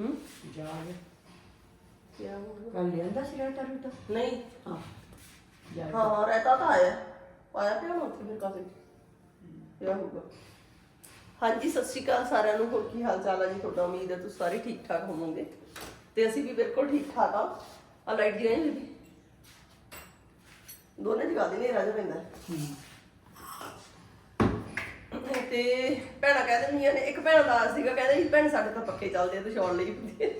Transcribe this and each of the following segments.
ਹੂੰ? ਜਾ ਗਿਆ ਕੀ ਹੋ ਗਿਆ? ਕੱਲ ਲਿਆਂਦਾ ਸੀ ਰਾਤਾ ਰੂਤਾ ਨਹੀਂ। ਹਾਂ। ਜਾ ਹਾਂ ਹਾਂ ਰਹਿਤਾ ਤਾਂ ਆਇਆ। ਪਾਇਆ ਪਿਆ ਨਾ ਉੱਥੇ ਫਿਰ ਕਾਫੀ। ਪਿਆ ਹੋਊਗਾ? ਹਾਂਜੀ ਸਤਿ ਸ਼੍ਰੀ ਅਕਾਲ ਸਾਰਿਆਂ ਨੂੰ। ਹੋਰ ਕੀ ਹਾਲ ਚਾਲ ਹੈ ਜੀ? ਤੁਹਾਡਾ ਉਮੀਦ ਹੈ ਤੁਸੀਂ ਸਾਰੇ ਠੀਕ ਠਾਕ ਹੋਵੋਗੇ। ਤੇ ਅਸੀਂ ਵੀ ਬਿਲਕੁਲ ਠੀਕ ਠਾਕ ਆ। ਆ ਲਾਈਟ ਦੀ ਨਹੀਂ ਬੀਬੀ ਦੋਨੇ ਜਗਾ ਦੇ ਨੇ ਰਾਜਾ ਪੈਂਦਾ। ਤੇ ਭੈਣਾਂ ਕਹਿ ਦਿੰਦੀਆਂ ਨੇ, ਇੱਕ ਭੈਣ ਦਾ ਸੀਗਾ, ਕਹਿੰਦੇ ਜੀ ਭੈਣ ਸਾਡੇ ਤਾਂ ਪੱਕੇ ਚੱਲਦੇ ਆ, ਤੇ ਛੋੜ ਲਈ ਹੁੰਦੀ ਹੈ।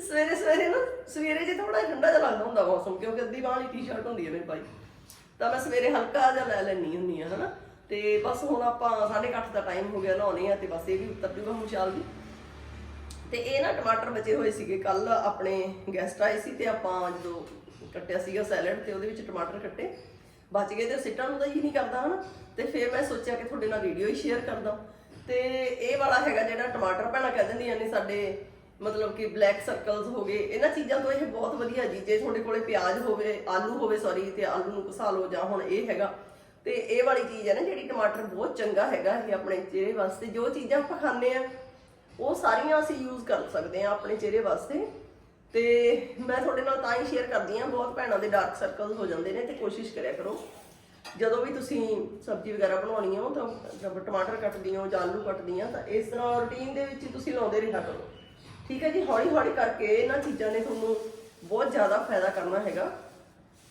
ਸਵੇਰੇ ਸਵੇਰੇ ਨਾ, ਸਵੇਰੇ ਜੇ ਥੋੜਾ ਠੰਡਾ ਜਿਹਾ ਲੱਗਦਾ ਹੁੰਦਾ ਮੌਸਮ, ਕਿਉਂਕਿ ਅੱਧੀ ਬਾਂਹ ਟੀ-ਸ਼ਰਟ ਹੁੰਦੀ ਹੈ ਮੇਰੇ ਭਾਈ। ਤਾਂ ਮੈਂ ਸਵੇਰੇ ਹਲਕਾ ਜਿਹਾ ਲੈ ਲੈਣੀ ਹੁੰਦੀ ਆ, ਹਨਾ। ਤੇ ਬਸ ਹੁਣ ਆਪਾਂ 8:30 ਦਾ ਟਾਈਮ ਹੋ ਗਿਆ ਨਹਾਉਣੇ ਆ, ਤੇ ਬਸ ਇਹ ਵੀ ਉਤਰ ਜੂਗਾ ਹੁਣ ਸ਼ਾਲ ਤੇ ਇਹ ਨਾ ਟਮਾਟਰ ਬਚੇ ਹੋਏ ਸੀਗੇ ਕੱਲ ਆਪਣੇ ਗੈਸਟ ਆਏ ਸੀ ਤੇ ਆਪਾਂ ਜਦੋਂ ਕੱਟਿਆ ਸੀਗਾ ਸੈਲਡ ਤੇ ਉਹਦੇ ਵਿੱਚ ਟਮਾਟਰ ਕੱਟੇ। ਬਚ ਗਏ ਤੇ ਸਿੱਟਣ ਨੂੰ ਤਾਂ ਹੀ ਨਹੀਂ ਕਰਦਾ ਹਨਾ। ਤੇ ਫਿਰ ਮੈਂ ਸੋਚਿਆ ਕਿ ਤੁਹਾਡੇ ਨਾਲ ਵੀਡੀਓ ਹੀ ਸ਼ੇਅਰ ਕਰਦਾ ਤੇ ਇਹ ਵਾਲਾ ਹੈਗਾ ਜਿਹੜਾ ਟਮਾਟਰ ਭੈਣਾਂ ਕਹਿ ਦਿੰਦੀਆਂ ਨੇ ਸਾਡੇ, ਮਤਲਬ ਕਿ ਬਲੈਕ ਸਰਕਲਸ ਹੋ ਗਏ। ਇਹਨਾਂ ਚੀਜ਼ਾਂ ਤੋਂ ਇਹ ਬਹੁਤ ਵਧੀਆ ਜੀ। ਜੇ ਤੁਹਾਡੇ ਕੋਲੇ ਪਿਆਜ਼ ਹੋਵੇ, ਆਲੂ ਹੋਵੇ ਸੌਰੀ ਤੇ ਆਲੂ ਨੂੰ ਘਸਾ ਲਓ ਜਾਂ ਹੁਣ ਇਹ ਹੈਗਾ। ਤੇ ਇਹ ਵਾਲੀ ਚੀਜ਼ ਹੈ ਨਾ ਜਿਹੜੀ ਟਮਾਟਰ ਬਹੁਤ ਚੰਗਾ ਹੈਗਾ ਇਹ ਆਪਣੇ ਚਿਹਰੇ ਵਾਸਤੇ। ਜੋ ਚੀਜ਼ਾਂ ਆਪਾਂ ਖਾਂਦੇ ਆ, ਉਹ ਸਾਰੀਆਂ ਅਸੀਂ ਯੂਜ਼ ਕਰ ਸਕਦੇ ਆ ਆਪਣੇ ਚਿਹਰੇ ਵਾਸਤੇ। ਤੇ ਮੈਂ ਤੁਹਾਡੇ ਨਾਲ ਤਾਂ ਹੀ ਸ਼ੇਅਰ ਕਰਦੀ ਆ ਬਹੁਤ ਭੈਣਾਂ ਦੇ ਡਾਰਕ ਸਰਕਲ ਹੋ ਜਾਂਦੇ ਨੇ ਤੇ ਕੋਸ਼ਿਸ਼ ਕਰਿਆ ਕਰੋ। ਜਦੋਂ ਵੀ ਤੁਸੀਂ ਸਬਜ਼ੀ ਵਗੈਰਾ ਬਣਾਉਣੀ ਹੋ ਤਾਂ ਟਮਾਟਰ ਕੱਟਦੀ ਹੋ ਜਾਂ ਆਲੂ ਕੱਟਦੀ ਆ ਤਾਂ ਇਸ ਤਰ੍ਹਾਂ ਰੁਟੀਨ ਦੇ ਵਿੱਚ ਹੀ ਤੁਸੀਂ ਲਾਉਂਦੇ ਰਿਹਾ ਕਰੋ। ਠੀਕ ਹੈ ਜੀ? ਹੌਲੀ ਹੌਲੀ ਕਰਕੇ ਇਹਨਾਂ ਚੀਜ਼ਾਂ ਨੇ ਤੁਹਾਨੂੰ ਬਹੁਤ ਜ਼ਿਆਦਾ ਫਾਇਦਾ ਕਰਨਾ ਹੈਗਾ।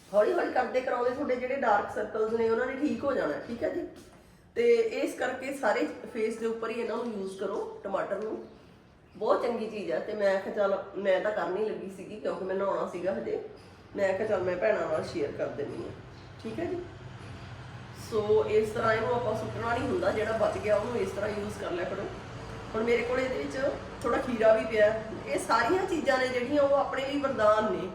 ਹੌਲੀ ਹੌਲੀ ਕਰਦੇ ਕਰਾਉਂਦੇ ਤੁਹਾਡੇ ਜਿਹੜੇ ਡਾਰਕ ਸਰਕਲਸ ਨੇ, ਉਹਨਾਂ ਨੇ ਠੀਕ ਹੋ ਜਾਣਾ, ਠੀਕ ਹੈ ਜੀ? ਤੇ ਇਸ ਕਰਕੇ ਸਾਰੇ ਫੇਸ ਦੇ ਉੱਪਰ ਹੀ ਇਹਨਾਂ ਨੂੰ ਯੂਜ਼ ਕਰੋ, ਟਮਾਟਰ ਨੂੰ। ਬਹੁਤ ਚੰਗੀ ਚੀਜ਼ ਹੈ ਤੇ ਮੈਂ ਕਿਹਾ ਚੱਲ ਮੈਂ ਤਾਂ ਕਰਨੀ ਲੱਗੀ ਸੀਗੀ ਕਿਉਂਕਿ ਮੈਂ ਨਹਾਉਣਾ ਸੀਗਾ ਹਜੇ। ਮੈਂ ਕਿਹਾ ਚੱਲ ਮੈਂ ਭੈਣਾਂ ਨਾਲ ਸ਼ੇਅਰ ਕਰ ਦਿੰਨੀ ਆ ਠੀਕ ਹੈ ਜੀ? ਸੋ ਇਸ ਤਰ੍ਹਾਂ ਇਹਨੂੰ ਆਪਾਂ ਸੁੱਟਣਾ ਨਹੀਂ ਹੁੰਦਾ, ਜਿਹੜਾ ਬਚ ਗਿਆ ਉਹਨੂੰ ਇਸ ਤਰ੍ਹਾਂ ਯੂਜ਼ ਕਰ ਲਿਆ ਕਰੋ। ਹੁਣ ਮੇਰੇ ਕੋਲ ਇਹਦੇ ਵਿੱਚ ਥੋੜਾ ਖੀਰਾ ਵੀ ਪਿਆ। ਇਹ ਸਾਰੀਆਂ ਚੀਜ਼ਾਂ ਨੇ ਜਿਹੜੀਆਂ ਉਹ ਆਪਣੇ ਲਈ ਵਰਦਾਨ ਨੇ।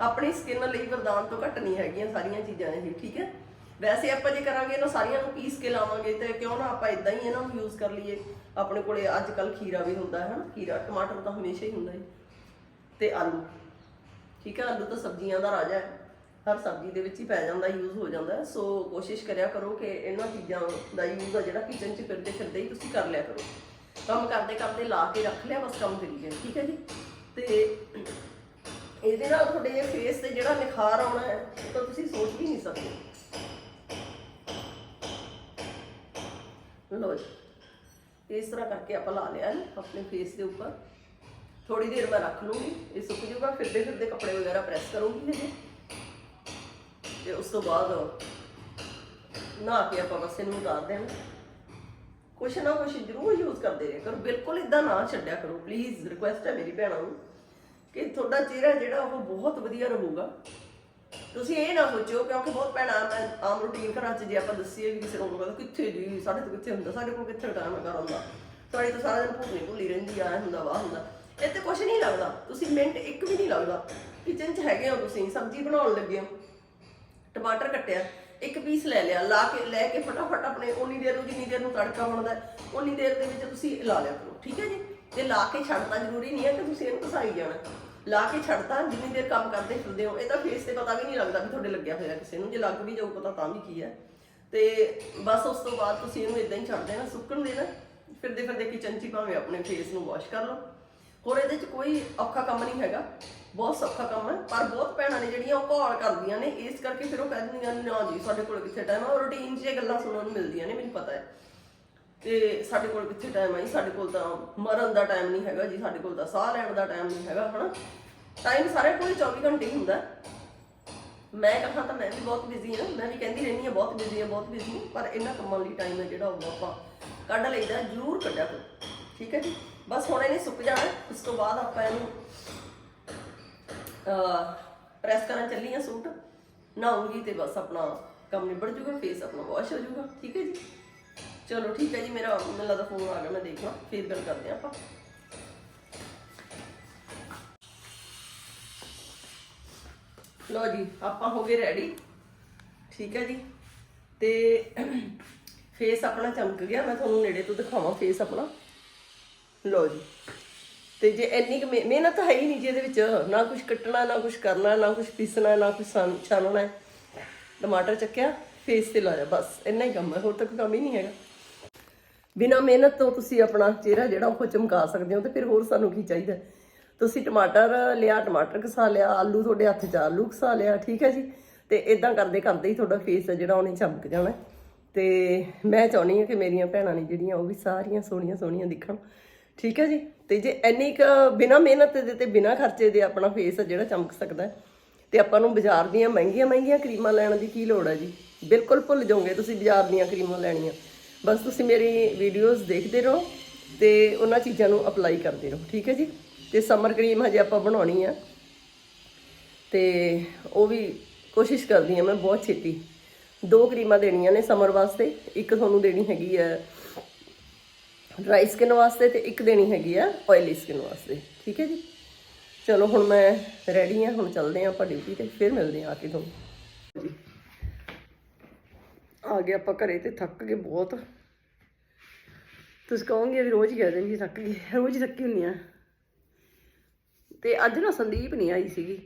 ਆਪਣੀ ਸਕਿਨ ਲਈ ਵਰਦਾਨ ਤੋਂ ਘੱਟ ਨਹੀਂ ਹੈਗੀਆਂ ਸਾਰੀਆਂ ਚੀਜ਼ਾਂ ਇਹ, ਠੀਕ ਹੈ? ਵੈਸੇ ਆਪਾਂ ਜੇ ਕਰਾਂਗੇ ਇਹਨਾਂ ਸਾਰੀਆਂ ਨੂੰ ਪੀਸ ਕੇ ਲਾਵਾਂਗੇ ਤੇ ਕਿਉਂ ਨਾ ਆਪਾਂ ਇਦਾਂ ਹੀ ਇਹਨਾਂ ਨੂੰ ਯੂਜ਼ ਕਰ ਲਈਏ। ਆਪਣੇ ਕੋਲੇ ਅੱਜ ਕੱਲ ਖੀਰਾ ਵੀ ਹੁੰਦਾ ਹੈ ਨਾ। ਖੀਰਾ, ਟਮਾਟਰ ਤਾਂ ਹਮੇਸ਼ਾ ਹੀ ਹੁੰਦਾ ਹੈ। ਤੇ ਆਲੂ, ਠੀਕ ਹੈ, ਆਲੂ ਤਾਂ ਸਬਜ਼ੀਆਂ ਦਾ ਰਾਜਾ ਹੈ। ਹਰ ਸਬਜ਼ੀ ਦੇ ਵਿੱਚ ਹੀ ਪੈ ਜਾਂਦਾ ਯੂਜ਼ ਹੋ ਜਾਂਦਾ ਸੋ ਕੋਸ਼ਿਸ਼ ਕਰਿਆ ਕਰੋ ਕਿ ਇਹਨਾਂ ਚੀਜ਼ਾਂ ਦਾ ਯੂਜ਼ ਆ ਜਿਹੜਾ ਕਿਚਨ 'ਚ ਫਿਰਦੇ ਫਿਰਦੇ ਹੀ ਤੁਸੀਂ ਕਰ ਲਿਆ ਕਰੋ। ਕੰਮ ਕਰਦੇ ਕਰਦੇ ਲਾ ਕੇ ਰੱਖ ਲਿਆ, ਬਸ ਕੰਮ ਕਰੀ ਜਾਓ, ਠੀਕ ਹੈ ਜੀ? ਤੇ ਇਹਦੇ ਨਾਲ ਤੁਹਾਡੇ ਫੇਸ ਤੇ ਜਿਹੜਾ ਨਿਖਾਰ ਆਉਣਾ ਹੈ ਉਹ ਤਾਂ ਤੁਸੀਂ ਸੋਚ ਵੀ ਨਹੀਂ ਸਕਦੇ। ਲੋ ਜੀ। ਇਸ ਤਰ੍ਹਾਂ ਕਰਕੇ ਆਪਾਂ ਲਾ ਲਿਆ ਆਪਣੇ ਫੇਸ ਦੇ ਉੱਪਰ। ਥੋੜੀ ਦੇਰ ਮੈਂ ਰੱਖ ਲੂੰਗੀ ਇਹ ਸੁੱਕ ਜੂਗਾ ਫਿਰਦੇ ਫਿਰਦੇ ਕੱਪੜੇ ਵਗੈਰਾ ਪ੍ਰੈਸ ਕਰੂੰਗੀ ਹਜੇ ਤੇ ਉਸ ਤੋਂ ਬਾਅਦ ਨਹਾ ਕੇ ਆਪਾਂ ਬਸ ਇਹਨੂੰ ਉਤਾਰ ਦੇਣਾ ਕੁਛ ਨਾ ਕੁਛ ਜ਼ਰੂਰ ਯੂਜ਼ ਕਰਦੇ ਰਹੇ ਕਰੋ, ਬਿਲਕੁਲ ਇਦਾਂ ਨਾ ਛੱਡਿਆ ਕਰੋ। ਪਲੀਜ਼ ਰਿਕੁਐਸਟ ਹੈ ਮੇਰੀ ਭੈਣਾਂ ਨੂੰ ਕਿ ਤੁਹਾਡਾ ਚਿਹਰਾ ਜਿਹੜਾ ਉਹ ਬਹੁਤ ਵਧੀਆ ਰਹੂਗਾ। ਤੁਸੀਂ ਇਹ ਨਾ ਸੋਚਿਓ ਕਿਉਂਕਿ ਬਹੁਤ ਭੈਣਾਂ ਮੈਂ ਆਮ ਰੂਟੀਨ ਘਰਾਂ 'ਚ ਜੇ ਆਪਾਂ ਦੱਸੀਏ ਵੀ ਕਿਸੇ ਨੂੰ ਕਹਿੰਦਾ ਕਿੱਥੇ ਜੀ ਸਾਡੇ ਤੋਂ ਕਿੱਥੇ ਹੁੰਦਾ ਸਾਡੇ ਕੋਲ ਕਿੱਥੇ ਟਾਈਮ ਹੈ ਕਰਨ ਦਾ ਤੁਹਾਡੀ ਤਾਂ ਸਾਰਾ ਦਿਨ ਭੁੱਲੀ ਭੁੱਲੀ ਰਹਿੰਦੀ ਆ ਇਹ ਹੁੰਦਾ ਵਾਹ ਹੁੰਦਾ। ਇੱਥੇ ਕੁਛ ਨਹੀਂ ਲੱਗਦਾ ਤੁਸੀਂ ਮਿੰਟ ਇੱਕ ਵੀ ਨਹੀਂ ਲੱਗਦਾ। ਕਿਚਨ 'ਚ ਹੈਗੇ ਹੋ ਤੁਸੀਂ ਸਬਜ਼ੀ ਬਣਾਉਣ ਲੱਗੇ ਹੋ ਟਮਾਟਰ ਕੱਟਿਆ ਇੱਕ ਪੀਸ ਲੈ ਲਿਆ ਲਾ ਕੇ ਲੈ ਕੇ ਫਟਾਫਟ ਆਪਣੇ ਉਨੀ ਦੇਰ ਨੂੰ ਜਿੰਨੀ ਦੇਰ ਨੂੰ ਤੜਕਾ ਬਣਦਾ ਹੈ, ਉਨੀ ਦੇਰ ਦੇ ਵਿੱਚ ਤੁਸੀਂ ਲਾ ਲਿਆ ਕਰੋ ਠੀਕ ਹੈ ਜੀ? ਤੇ ਲਾ ਕੇ ਛੱਡਣਾ ਜ਼ਰੂਰੀ ਨਹੀਂ ਹੈ ਕਿ ਤੁਸੀਂ ਇਹਨੂੰ ਘਸਾਈ ਜਾਣਾ। ਲਾ ਕੇ ਛੱਡਤਾ, ਜਿੰਨੀ ਦੇਰ ਕੰਮ ਕਰਦੇ ਫਿਰਦੇ ਹੋ। ਇਹ ਤਾਂ ਫੇਸ ਤੇ ਪਤਾ ਵੀ ਨਹੀਂ ਲੱਗਦਾ ਵੀ ਤੁਹਾਡੇ ਲੱਗਿਆ ਹੋਇਆ ਕਿਸੇ ਨੂੰ। ਜੇ ਲੱਗ ਵੀ ਜਾਊ ਪਤਾ ਤਾਂ ਵੀ ਕੀ ਹੈ। ਤੇ ਬਸ ਉਸ ਤੋਂ ਬਾਅਦ ਤੁਸੀਂ ਇਹਨੂੰ ਇਦਾਂ ਹੀ ਛੱਡ ਦੇਣਾ ਸੁੱਕਣ ਦੇਣਾ ਫਿਰਦੇ ਫਿਰਦੇ ਕਿਚਨ 'ਚ ਭਾਵੇਂ ਆਪਣੇ ਫੇਸ ਨੂੰ ਵਾਸ਼ ਕਰ ਲਓ। ਹੋਰ ਇਹਦੇ 'ਚ ਕੋਈ ਔਖਾ ਕੰਮ ਨਹੀਂ ਹੈਗਾ। ਬਹੁਤ ਸੌਖਾ ਕੰਮ ਹੈ, ਪਰ ਬਹੁਤ ਭੈਣਾਂ ਨੇ ਜਿਹੜੀਆਂ ਉਹ ਘੋਲ ਕਰਦੀਆਂ ਨੇ। ਇਸ ਕਰਕੇ ਫਿਰ ਉਹ ਕਹਿੰਦੀਆਂ ਨਾ ਜੀ, ਸਾਡੇ ਕੋਲ ਕਿੱਥੇ ਟਾਈਮ ਹੈ ਉਹ 'ਚ ਇਹ ਗੱਲਾਂ ਸੁਣਨ ਨੂੰ ਮਿਲਦੀਆਂ ਨੇ, ਮੈਨੂੰ ਪਤਾ ਹੈ। ਤੇ ਸਾਡੇ ਕੋਲ ਕਿੱਥੇ ਟਾਈਮ ਹੈ ਜੀ? ਸਾਡੇ ਕੋਲ ਤਾਂ ਮਰਨ ਦਾ ਟਾਈਮ ਨਹੀਂ ਹੈਗਾ ਜੀ, ਸਾਡੇ ਕੋਲ ਤਾਂ ਸਾਹ ਲੈਣ ਦਾ ਟਾਈਮ ਨਹੀਂ ਹੈਗਾ, ਹਨਾ? ਟਾਈਮ ਸਾਰੇ ਕੋਲ 24 ਘੰਟੇ ਹੀ ਹੁੰਦਾ। ਮੈਂ ਕਹਾਂ ਤਾਂ ਮੈਂ ਵੀ ਬਹੁਤ ਬਿਜ਼ੀ ਹਾਂ। ਮੈਂ ਵੀ ਕਹਿੰਦੀ ਰਹਿੰਦੀ ਹਾਂ, ਬਹੁਤ ਬਿਜ਼ੀ ਹਾਂ, ਬਹੁਤ ਬਿਜ਼ੀ ਪਰ ਇਹਨਾਂ ਕੰਮਾਂ ਲਈ ਟਾਈਮ ਹੈ ਜਿਹੜਾ ਉਹ ਆਪਾਂ ਕੱਢ ਲਈਦਾ, ਜ਼ਰੂਰ ਕੱਢਿਆ ਕਰੋ। ਠੀਕ ਹੈ ਜੀ? ਬਸ ਹੁਣ ਇਹਨੇ ਸੁੱਕ ਜਾਣਾ। ਉਸ ਤੋਂ ਬਾਅਦ ਆਪਾਂ ਇਹਨੂੰ ਪ੍ਰੈਸ ਕਰਨ ਚੱਲੀ ਆ ਸੂਟ। ਨਹਾਉਂਗੀ ਤੇ ਬਸ ਆਪਣਾ ਕੰਮ ਨਿਬੜ ਜੂਗਾ ਫੇਸ ਆਪਣਾ ਵਾਸ਼ ਹੋ ਜੂਗਾ। ਠੀਕ ਹੈ ਜੀ? ਚਲੋ ਠੀਕ ਹੈ ਜੀ, ਮੇਰਾ ਮੈਨੂੰ ਲੱਗਦਾ ਫੋਨ ਆ ਗਿਆ, ਮੈਂ ਦੇਖਾਂ ਫਿਰ ਗੱਲ ਕਰਦੇ ਹਾਂ ਆਪਾਂ। ਲੋ ਜੀ, ਆਪਾਂ ਹੋ ਗਏ ਰੈਡੀ ਠੀਕ ਹੈ ਜੀ। ਤੇ ਫੇਸ ਆਪਣਾ ਚਮਕ ਗਿਆ, ਮੈਂ ਤੁਹਾਨੂੰ ਨੇੜੇ ਤੋਂ ਦਿਖਾਵਾਂ ਫੇਸ ਆਪਣਾ। ਲੋ ਜੀ। ਤੇ ਜੇ ਇੰਨੀ ਕੁ ਮਿਹ- ਮਿਹਨਤ ਹੈ ਹੀ ਨਹੀਂ ਜੀ ਇਹਦੇ ਵਿੱਚ, ਨਾ ਕੁਝ ਕੱਟਣਾ, ਨਾ ਕੁਝ ਕਰਨਾ, ਨਾ ਕੁਝ ਪੀਸਣਾ, ਨਾ ਕੁਝ ਛਾਨਣਾ ਹੈ। ਟਮਾਟਰ ਚੱਕਿਆ ਫੇਸ ਤੇ ਲਾਇਆ ਬਸ, ਇੰਨਾ ਹੀ ਕੰਮ ਹੈ, ਹੋਰ ਤਾਂ ਕੋਈ ਕੰਮ ਹੀ ਨਹੀਂ ਹੈਗਾ। ਬਿਨਾਂ ਮਿਹਨਤ ਤੋਂ ਤੁਸੀਂ ਆਪਣਾ ਚਿਹਰਾ ਜਿਹੜਾ ਉਹ ਚਮਕਾ ਸਕਦੇ ਹੋ ਤੇ ਫਿਰ ਹੋਰ ਸਾਨੂੰ ਕੀ ਚਾਹੀਦਾ? ਤੁਸੀਂ ਟਮਾਟਰ ਲਿਆ ਟਮਾਟਰ ਘਸਾ ਲਿਆ ਆਲੂ ਤੁਹਾਡੇ ਹੱਥ 'ਚ ਆਲੂ ਘਸਾ ਲਿਆ ਠੀਕ ਹੈ ਜੀ? ਤੇ ਇਦਾਂ ਕਰਦੇ ਕਰਦੇ ਹੀ ਤੁਹਾਡਾ ਫੇਸ ਜਿਹੜਾ ਉਹਨੇ ਚਮਕ ਜਾਣਾ। ਤੇ ਮੈਂ ਚਾਹੁੰਦੀ ਹਾਂ ਕਿ ਮੇਰੀਆਂ ਭੈਣਾਂ ਨੇ ਜਿਹੜੀਆਂ ਉਹ ਵੀ ਸਾਰੀਆਂ ਸੋਹਣੀਆਂ ਸੋਹਣੀਆਂ ਦਿਖਣ। ਠੀਕ ਹੈ ਜੀ? ਤੇ ਜੇ ਇੰਨੀ ਕੁ ਬਿਨਾ ਮਿਹਨਤ ਦੇ ਤੇ ਬਿਨਾ ਖਰਚੇ ਦੇ ਆਪਣਾ ਫੇਸ ਜਿਹੜਾ ਚਮਕ ਸਕਦਾ ਹੈ, ਤੇ ਆਪਾਂ ਨੂੰ ਬਾਜ਼ਾਰ ਦੀਆਂ ਮਹਿੰਗੀਆਂ ਮਹਿੰਗੀਆਂ ਕਰੀਮਾਂ ਲੈਣ ਦੀ ਕੀ ਲੋੜ ਹੈ ਜੀ? ਬਿਲਕੁਲ ਭੁੱਲ ਜਾਓਗੇ ਤੁਸੀਂ ਬਾਜ਼ਾਰ ਦੀਆਂ ਕਰੀਮਾਂ ਲੈਣੀਆਂ। ਬਸ ਤੁਸੀਂ ਮੇਰੀ ਵੀਡੀਓਜ਼ ਦੇਖਦੇ ਰਹੋ ਤੇ ਉਹਨਾਂ ਚੀਜ਼ਾਂ ਨੂੰ ਅਪਲਾਈ ਕਰਦੇ ਰਹੋ, ਠੀਕ ਹੈ ਜੀ? ਤੇ ਸਮਰ ਕਰੀਮ ਹਜੇ ਆਪਾਂ ਬਣਾਉਣੀ ਆ। ਤੇ ਉਹ ਵੀ ਕੋਸ਼ਿਸ਼ ਕਰਦੀ ਹਾਂ ਮੈਂ ਬਹੁਤ ਛੇਤੀ। ਦੋ ਕਰੀਮਾਂ ਦੇਣੀਆਂ ਨੇ ਸਮਰ ਵਾਸਤੇ, ਇੱਕ ਤੁਹਾਨੂੰ ਦੇਣੀ ਹੈਗੀ ਹੈ ਡਰਾਈ ਸਕਿਨ ਵਾਸਤੇ ਤੇ ਇੱਕ ਦੇਣੀ ਹੈਗੀ ਆ ਆਇਲੀ ਸਕਿਨ ਵਾਸਤੇ, ਠੀਕ ਹੈ ਜੀ? ਚਲੋ ਹੁਣ ਮੈਂ ਰੈਡੀ ਆ, ਹੁਣ ਚੱਲਦੇ ਆ ਆਪਾਂ ਡਿਊਟੀ ਤੇ, ਫਿਰ ਮਿਲਦੇ ਆ ਆ ਕੇ ਤੁਹਾਨੂੰ। ਜੀ ਆ ਗਏ ਆਪਾਂ ਘਰੇ ਤੇ ਥੱਕ ਗਏ ਬਹੁਤ। ਤੁਸੀਂ ਕਹੋਗੇ ਵੀ ਰੋਜ਼ ਹੀ ਕਹਿ ਦਿੰਦੀ ਥੱਕ ਗਈ, ਰੋਜ਼ ਹੀ ਥੱਕੀ ਹੁੰਨੀ ਆ। ਤੇ ਅੱਜ ਨਾ ਸੰਦੀਪ ਨਹੀਂ ਆਈ ਸੀਗੀ।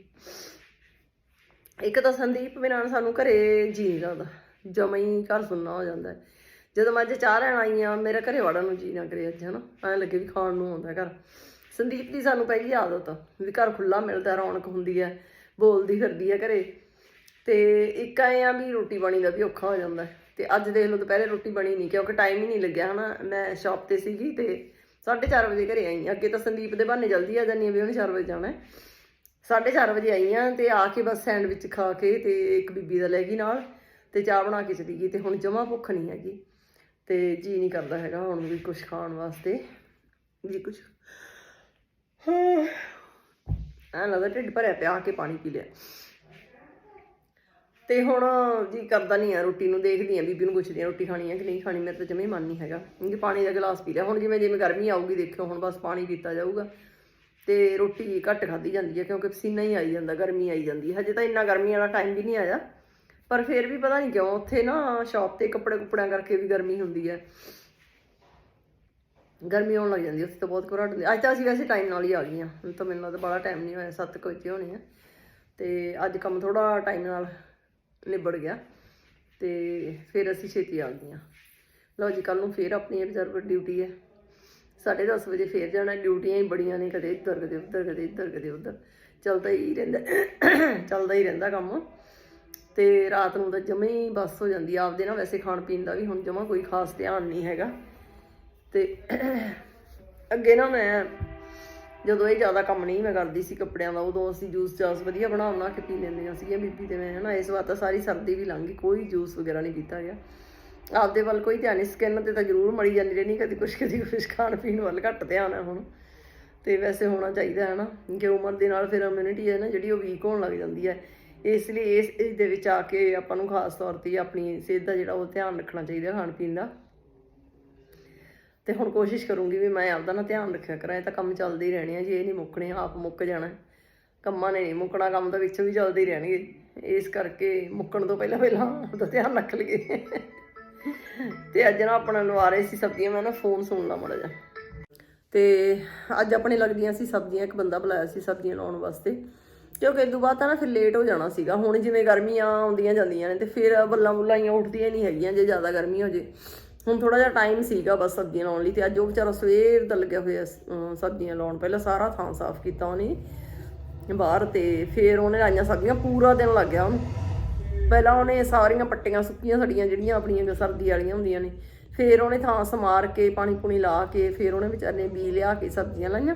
ਇੱਕ ਤਾਂ ਸੰਦੀਪ ਬਿਨਾਂ ਸਾਨੂੰ ਘਰੇ ਜੀ ਨਹੀਂ ਲੱਗਦਾ, ਜਮਾਂ ਹੀ ਘਰ ਸੁਣਨਾ ਹੋ ਜਾਂਦਾ ਜਦੋਂ ਮੈਂ ਅੱਜ ਚਾਹ ਲੈਣ ਆਈ ਆ, ਮੇਰੇ ਘਰੇ ਵੜਨ ਨੂੰ ਜੀ ਨਾ ਕਰੇ ਅੱਜ, ਹਨਾ। ਐਂ ਲੱਗੇ ਵੀ ਖਾਣ ਨੂੰ ਆਉਂਦਾ ਘਰ। ਸੰਦੀਪ ਦੀ ਸਾਨੂੰ ਪਹਿਲੀ ਆਦਤ ਵੀ ਘਰ ਖੁੱਲਾ ਮਿਲਦਾ, ਰੌਣਕ ਹੁੰਦੀ ਹੈ, ਬੋਲਦੀ ਫਿਰਦੀ ਹੈ ਘਰੇ। ਤੇ ਇੱਕ ਐਂ ਆ ਵੀ ਰੋਟੀ ਪਾਣੀ ਦਾ ਵੀ ਔਖਾ ਹੋ ਜਾਂਦਾ ਹੈ। ਤੇ ਅੱਜ ਦੇਖ ਲਓ ਦੁਪਹਿਰੇ ਰੋਟੀ ਬਣੀ ਨਹੀਂ, ਕਿਉਂਕਿ ਟਾਈਮ ਹੀ ਨਹੀਂ ਲੱਗਿਆ ਹਨਾ। ਮੈਂ ਸ਼ਾਪ ਤੇ ਸੀਗੀ ਤੇ 4:30 ਵਜੇ ਘਰੇ ਆਈ ਅੱਗੇ ਤਾਂ ਸੰਦੀਪ ਦੇ ਬਹਾਨੇ ਜਲਦੀ ਆ ਜਾਂਦੀ ਆ ਵੀ ਉਹਨੇ 4 ਵਜੇ ਜਾਣਾ ਹੈ। 4:30 ਵਜੇ ਆਈ ਆ ਤੇ ਆ ਕੇ ਬਸ ਸੈਂਡਵਿਚ ਖਾ ਕੇ ਤੇ ਇੱਕ ਬੀਬੀ ਦਾ ਲੈ ਗਈ ਨਾਲ ਤੇ ਚਾਹ ਬਣਾ ਕੇ ਚਲੀ ਗਈ ਤੇ ਹੁਣ ਜਮਾ ਭੁੱਖ ਨਹੀਂ ਹੈਗੀ। ਤੇ ਜੀ ਨਹੀਂ ਕਰਦਾ ਹੈਗਾ ਹੁਣ ਵੀ ਕੁਝ ਖਾਣ ਵਾਸਤੇ। ਵੀ ਕੁਝ ਹਾਂ। ਐਂ ਲੱਗਦਾ ਢਿੱਡ ਭਰਿਆ ਪਿਆ, ਆ ਕੇ ਪਾਣੀ ਪੀ ਲਿਆ। ਤੇ ਹੁਣ ਜੀ ਕਰਦਾ ਨਹੀਂ ਆ, ਰੋਟੀ ਨੂੰ ਦੇਖਦੀ ਆ, ਬੀਬੀ ਨੂੰ ਪੁੱਛਦੀ ਆ, ਰੋਟੀ ਖਾਣੀ ਆ ਕਿ ਨਹੀਂ ਖਾਣੀ, ਮੇਰੇ ਤਾਂ ਜਮੇ ਮਨ ਨਹੀਂ ਹੈਗਾ। ਕਿਉਂਕਿ ਪਾਣੀ ਦਾ ਗਲਾਸ ਪੀ ਲਿਆ। ਹੁਣ ਜਿਵੇਂ ਜਿਵੇਂ ਗਰਮੀ ਆਊਗੀ, ਦੇਖਿਓ, ਹੁਣ ਬਸ ਪਾਣੀ ਪੀਤਾ ਜਾਊਗਾ। ਤੇ ਰੋਟੀ ਘੱਟ ਖਾਧੀ ਜਾਂਦੀ ਹੈ ਕਿਉਂਕਿ ਪਸੀਨਾ ਹੀ ਆਈ ਜਾਂਦਾ, ਗਰਮੀ ਆਈ ਜਾਂਦੀ ਹੈ ਹਜੇ ਤਾਂ ਇੰਨਾ ਗਰਮੀ ਵਾਲਾ ਟਾਈਮ ਵੀ ਨਹੀਂ ਆਇਆ। ਪਰ ਫਿਰ ਵੀ ਪਤਾ ਨਹੀਂ ਕਿਉਂ, ਉੱਥੇ ਨਾ ਸ਼ਾਪ ਤੇ ਕੱਪੜੇ ਕੁਪੜਿਆਂ ਕਰਕੇ ਵੀ ਗਰਮੀ ਹੁੰਦੀ ਹੈ ਗਰਮੀ ਆਉਣ ਲੱਗ ਜਾਂਦੀ ਉੱਥੇ ਤਾਂ ਬਹੁਤ ਘਬਰਾਹਟ ਹੁੰਦੀ ਅੱਜ ਤਾਂ ਅਸੀਂ ਵੈਸੇ ਟਾਈਮ ਨਾਲ ਹੀ ਆ ਗਈਆਂ ਹੁਣ ਤਾਂ ਮੈਨੂੰ ਲੱਗਦਾ ਬੜਾ ਟਾਈਮ ਨਹੀਂ ਹੋਇਆ 7 ਵਜੇ ਹੋਣੇ ਆ। ਤੇ ਅੱਜ ਕੰਮ ਥੋੜਾ ਟਾਈਮ ਨਾਲ ਨਿਬੜ ਗਿਆ ਤੇ ਫਿਰ ਅਸੀਂ ਛੇਤੀ ਆ ਗਈਆਂ। ਲਓ ਜੀ ਕੱਲ ਨੂੰ ਫਿਰ ਆਪਣੀ ਰਿਜ਼ਰਵ ਡਿਊਟੀ ਹੈ। 10:30 ਵਜੇ ਫੇਰ ਜਾਣਾ ਡਿਊਟੀਆਂ ਹੀ ਬੜੀਆਂ ਨੇ ਕਦੇ ਇੱਧਰ, ਕਦੇ ਉੱਧਰ, ਕਦੇ ਇੱਧਰ, ਕਦੇ ਉੱਧਰ। ਚੱਲਦਾ ਹੀ ਰਹਿੰਦਾ, ਚੱਲਦਾ ਹੀ ਰਹਿੰਦਾ ਕੰਮ। ਤੇ ਰਾਤ ਨੂੰ ਤਾਂ ਜਮੇ ਹੀ ਬਸ ਹੋ ਜਾਂਦੀ ਆ। ਆਪਦੇ ਨਾ ਵੈਸੇ ਖਾਣ ਪੀਣ ਦਾ ਵੀ ਹੁਣ ਜਮਾ ਕੋਈ ਖਾਸ ਧਿਆਨ ਨਹੀਂ ਹੈਗਾ। ਤੇ ਅੱਗੇ ਨਾ ਮੈਂ ਜਦੋਂ ਇਹ ਜ਼ਿਆਦਾ ਕੰਮ ਨਹੀਂ ਮੈਂ ਕਰਦੀ ਸੀ ਕੱਪੜਿਆਂ ਦਾ, ਉਦੋਂ ਅਸੀਂ ਜੂਸ ਜਾਸ ਵਧੀਆ ਬਣਾ ਬਣਾ ਕੇ ਪੀ ਲੈਂਦੀਆਂ ਸੀਗੀਆਂ ਬੀਬੀ ਤੇ ਮੈਂ ਹਨਾ, ਇਸ ਵਾਰ ਤਾਂ ਸਾਰੀ ਸਰਦੀ ਵੀ ਲੰਘ ਗਈ, ਕੋਈ ਜੂਸ ਵਗੈਰਾ ਨਹੀਂ ਪੀਤਾ ਗਿਆ। ਆਪਦੇ ਵੱਲ ਕੋਈ ਧਿਆਨ ਨਹੀਂ ਸਕਿਨ ਤੇ ਤਾਂ ਜ਼ਰੂਰ ਮੜੀ ਜਾਂਦੀ ਰਹਿਣੀ, ਕਦੀ ਕੁਛ ਕਦੀ ਕੁਛ ਖਾਣ ਪੀਣ ਵੱਲ ਘੱਟ ਧਿਆਨ ਹੈ ਹੁਣ। ਤੇ ਵੈਸੇ ਹੋਣਾ ਚਾਹੀਦਾ ਹੈ ਨਾ ਕਿ ਉਮਰ ਦੇ ਨਾਲ ਫਿਰ ਇਮਿਊਨਿਟੀ ਹੈ ਨਾ, ਜਿਹੜੀ ਉਹ ਵੀਕ ਹੋਣ ਲੱਗ ਜਾਂਦੀ ਹੈ। ਇਸ ਲਈ ਇਸ ਏਜ ਦੇ ਵਿੱਚ ਆ ਕੇ ਆਪਾਂ ਨੂੰ ਖਾਸ ਤੌਰ ਤੇ ਆਪਣੀ ਸਿਹਤ ਦਾ ਜਿਹੜਾ ਉਹ ਧਿਆਨ ਰੱਖਣਾ ਚਾਹੀਦਾ ਖਾਣ ਪੀਣ ਦਾ। ਤੇ ਹੁਣ ਕੋਸ਼ਿਸ਼ ਕਰੂੰਗੀ ਵੀ ਮੈਂ ਆਪਦਾ ਨਾ ਧਿਆਨ ਰੱਖਿਆ ਕਰਾਂ, ਇਹ ਤਾਂ ਕੰਮ ਚੱਲਦੇ ਹੀ ਰਹਿਣੇ ਆ, ਜੇ ਇਹ ਨਹੀਂ ਮੁੱਕਣੇ, ਆਪ ਮੁੱਕ ਜਾਣਾ। ਕੰਮਾਂ ਨੇ ਨਹੀਂ ਮੁੱਕਣਾ, ਕੰਮ ਤਾਂ ਵਿੱਚੋਂ ਵੀ ਚੱਲਦੇ ਹੀ ਰਹਿਣਗੇ। ਇਸ ਕਰਕੇ ਮੁੱਕਣ ਤੋਂ ਪਹਿਲਾਂ ਪਹਿਲਾਂ ਆਪਦਾ ਧਿਆਨ ਰੱਖ ਲਈਏ। ਤੇ ਅੱਜ ਨਾ ਆਪਣਾ ਲਵਾ ਰਹੇ ਸੀ ਸਬਜ਼ੀਆਂ, ਮੈਂ ਨਾ ਫੋਨ ਸੁਣ ਲਾ ਮੜਾ ਜਾ ਤੇ ਅੱਜ ਆਪਣੇ ਲੱਗਦੀਆਂ ਸੀ ਸਬਜ਼ੀਆਂ, ਇੱਕ ਬੰਦਾ ਬੁਲਾਇਆ ਸੀ ਸਬਜ਼ੀਆਂ ਲਾਉਣ ਵਾਸਤੇ। ਕਿਉਂਕਿ ਇਦੋਂ ਬਾਅਦ ਤਾਂ ਨਾ ਫਿਰ ਲੇਟ ਹੋ ਜਾਣਾ ਸੀਗਾ। ਹੁਣ ਜਿਵੇਂ ਗਰਮੀਆਂ ਆਉਂਦੀਆਂ ਜਾਂਦੀਆਂ ਨੇ ਤੇ ਫਿਰ ਬੱਲਾਂ ਬੁੱਲਾਂ ਹੀ ਉੱਠਦੀਆਂ ਨਹੀਂ ਹੈਗੀਆਂ, ਜੇ ਜ਼ਿਆਦਾ ਗਰਮੀ ਹੋ ਜੇ। ਹੁਣ ਥੋੜਾ ਜਿਹਾ ਟਾਈਮ ਸੀਗਾ ਬਸ ਸਬਜ਼ੀਆਂ ਲਾਉਣ ਲਈ ਤੇ ਅੱਜ ਉਹ ਵਿਚਾਰਾ ਸਵੇਰ ਦਾ ਲੱਗਿਆ ਹੋਇਆ ਸਬਜ਼ੀਆਂ ਲਾਉਣ। ਪਹਿਲਾਂ ਸਾਰਾ ਥਾਂ ਸਾਫ਼ ਕੀਤਾ ਉਹਨੇ ਬਾਹਰ ਤੇ ਫਿਰ ਉਹਨੇ ਲਾਈਆਂ ਸਬਜ਼ੀਆਂ, ਪੂਰਾ ਦਿਨ ਲੱਗ ਗਿਆ ਉਹਨੂੰ। ਪਹਿਲਾਂ ਉਹਨੇ ਸਾਰੀਆਂ ਪੱਟੀਆਂ ਸੁੱਕੀਆਂ ਸੜੀਆਂ ਜਿਹੜੀਆਂ ਆਪਣੀਆਂ ਸਰਦੀ ਵਾਲੀਆਂ ਹੁੰਦੀਆਂ ਨੇ, ਫਿਰ ਉਹਨੇ ਥਾਂ ਸਮਾਰ ਕੇ, ਪਾਣੀ ਪੂਣੀ ਲਾ ਕੇ, ਫਿਰ ਉਹਨੇ ਵਿਚਾਰੇ ਨੇ ਬੀ ਲਿਆ ਕੇ ਸਬਜ਼ੀਆਂ ਲਾਈਆਂ।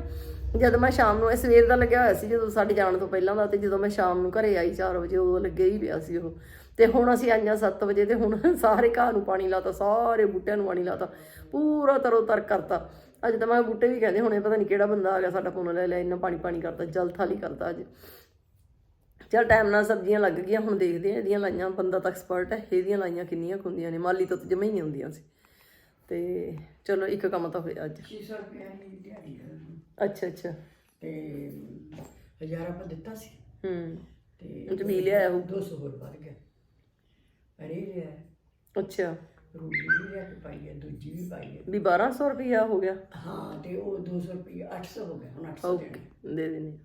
ਜਦ ਮੈਂ ਸ਼ਾਮ ਨੂੰ, ਇਹ ਸਵੇਰ ਦਾ ਲੱਗਿਆ ਹੋਇਆ ਸੀ ਜਦੋਂ ਸਾਡੇ ਜਾਣ ਤੋਂ ਪਹਿਲਾਂ ਦਾ ਤੇ ਜਦੋਂ ਮੈਂ ਸ਼ਾਮ ਨੂੰ ਘਰੇ ਆਈ 4 ਵਜੇ ਉਹ ਲੱਗੇ ਹੀ ਪਿਆ ਸੀ ਉਹ। ਤੇ ਹੁਣ ਅਸੀਂ ਆਈਆਂ 7 ਵਜੇ ਤੇ ਹੁਣ ਸਾਰੇ ਘਾਹ ਨੂੰ ਪਾਣੀ ਲਾਤਾ ਸਾਰੇ ਬੂਟਿਆਂ ਨੂੰ ਪਾਣੀ ਲਾਤਾ ਪੂਰਾ ਤਰੋ ਤਰ ਕਰਤਾ। ਅੱਜ ਤਾਂ ਮੈਂ ਬੂਟੇ ਵੀ ਕਹਿੰਦੇ ਹੁਣੇ ਪਤਾ ਨਹੀਂ ਕਿਹੜਾ ਬੰਦਾ ਆ ਗਿਆ ਸਾਡਾ ਫੋਨ ਲੈ ਲਿਆ ਇੰਨਾ ਪਾਣੀ ਪਾਣੀ ਕਰਤਾ ਜਲ ਥਾਲੀ ਕਰਤਾ ਅੱਜ। ਚਲ ਟਾਈਮ ਨਾਲ ਸਬਜ਼ੀਆਂ ਲੱਗ ਗਈਆਂ ਹੁਣ ਦੇਖਦੇ ਆ ਇਹਦੀਆਂ ਲਾਈਆਂ ਬੰਦਾ ਤਾਂ ਐਕਸਪਰਟ ਹੈ ਇਹਦੀਆਂ ਲਾਈਆਂ ਕਿੰਨੀਆਂ ਹੁੰਦੀਆਂ ਨੇ ਮਾਲੀ ਤੋਂ ਜਮਾ ਹੀ ਨਹੀਂ ਹੁੰਦੀਆਂ ਸੀ। ਤੇ ਚਲੋ ਇੱਕ ਕੰਮ ਤਾਂ ਹੋਇਆ ਅੱਜ। 600 ਰੁਪਏ ਦੀ ਦਿਹਾੜੀ ਹੈ ਅੱਛਾ ਅੱਛਾ। ਤੇ ਹਜ਼ਾਰ ਆਪਾਂ ਦਿੱਤਾ ਸੀ। ਹੂੰ। ਤੇ ਤੇ ਹੋਊ। 200 ਹੋਰ ਵੱਧ ਗਿਆ। ਅਰੇ ਲਿਆ ਅੱਛਾ। ਰੂਬੀ ਵੀ ਲਿਆ ਕੇ ਪਾਈ ਹੈ ਦੂਜੀ ਵੀ ਪਾਈ ਹੈ। ਵੀ 1200 ਰੁਪਇਆ ਹੋ ਗਿਆ? ਹਾਂ ਤੇ ਉਹ 200 ਰੁਪਏ 800 ਹੋ ਗਿਆ ਹੁਣ 800 ਓਕੇ ਦੇਣਾ। ਦੇ ਦੇਣੇ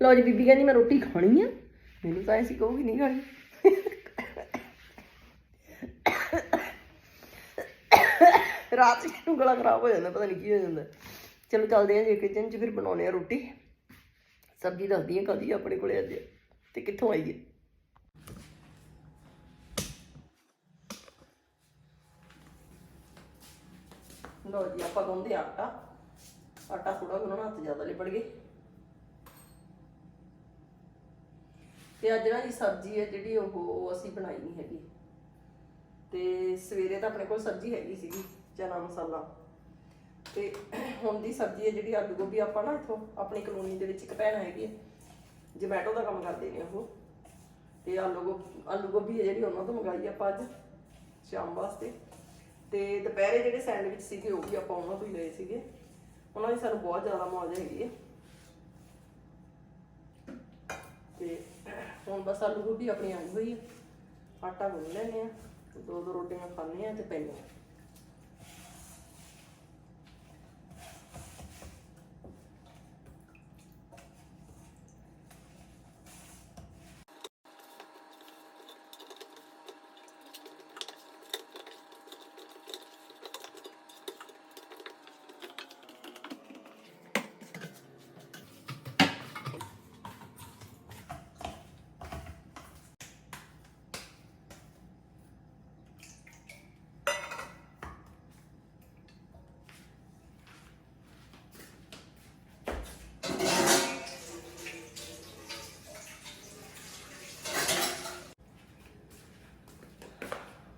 ਲਓ ਜੀ ਬੀਬੀ ਕਹਿੰਦੀ ਮੈਂ ਰੋਟੀ ਖਾਣੀ ਆ। ਮੈਨੂੰ ਤਾਂ ਐਸੀ ਕਹੂਗੀ ਨਹੀਂ ਖਾਣੀ। ਰਾਤ ਨੂੰ ਗਲਾ ਖਰਾਬ ਹੋ ਜਾਂਦਾ ਪਤਾ ਨਹੀਂ ਕੀ ਹੋ ਜਾਂਦਾ। ਚਲੋ ਚੱਲਦੇ ਆਂ ਜੀ ਕਿਚਨ ਚ ਫਿਰ ਬਣਾਉਣੇ ਆ ਰੋਟੀ। ਸਬਜ਼ੀ ਦੱਸਦੀ ਆ ਕਦੀ ਆਪਣੇ ਕੋਲੇ ਅੱਜ ਤੇ ਕਿੱਥੋਂ ਆਈ ਹੈ। ਲੋ ਜੀ, ਆਪਾਂ ਗੁੰਨਦੇ ਆ ਆਟਾ। ਆਟਾ ਥੋੜਾ ਗੁੰਨਣਾ ਹੱਥ ਜ਼ਿਆਦਾ ਲਿਬੜ ਗਏ। ਤੇ ਅੱਜ ਨਾ ਜੀ ਸਬਜ਼ੀ ਹੈ ਜਿਹੜੀ ਉਹ ਉਹ ਅਸੀਂ ਬਣਾਈ ਨਹੀਂ ਹੈਗੀ। ਤੇ ਸਵੇਰੇ ਤਾਂ ਆਪਣੇ ਕੋਲ ਸਬਜ਼ੀ ਹੈਗੀ ਸੀਗੀ, ਚਨਾ ਮਸਾਲਾ। ਤੇ ਹੁਣ ਦੀ ਸਬਜ਼ੀ ਹੈ ਜਿਹੜੀ ਆਲੂ ਗੋਭੀ ਆਪਾਂ ਨਾ ਇਥੋਂ, ਆਪਣੀ ਕਲੋਨੀ ਦੇ ਵਿੱਚ ਇੱਕ ਭੈਣ ਹੈਗੀ ਹੈ। ਜਮੈਟੋ ਦਾ ਕੰਮ ਕਰਦੇ ਨੇ ਉਹ। ਤੇ ਆਲੂ ਗੋਭੀ ਆਲੂ ਗੋਭੀ ਹੈ ਜਿਹੜੀ ਉਹਨਾਂ ਤੋਂ ਮੰਗਾਈ ਆਪਾਂ ਅੱਜ, ਸ਼ਾਮ ਵਾਸਤੇ। ਤੇ ਦੁਪਹਿਰੇ ਜਿਹੜੇ ਸੈਂਡਵਿਚ ਸੀਗੇ ਉਹ ਵੀ ਆਪਾਂ ਉਹਨਾਂ ਤੋਂ ਹੀ ਲਏ ਸੀਗੇ। ਉਹਨਾਂ ਦੀ ਸਾਨੂੰ ਬਹੁਤ ਜ਼ਿਆਦਾ ਮੌਜ ਹੈਗੀ ਹੈ ਤੇ ਹੁਣ ਬਸ ਆਲੂ ਗੋਭੀ ਆਪਣੀ ਆਈ ਹੋਈ ਹੈ ਆਟਾ ਗੁੰਨ ਲੈਣੇ ਆ ਦੋ ਦੋ ਰੋਟੀਆਂ ਖਾਣੇ ਆ ਤੇ ਪੈਣੇ ਆ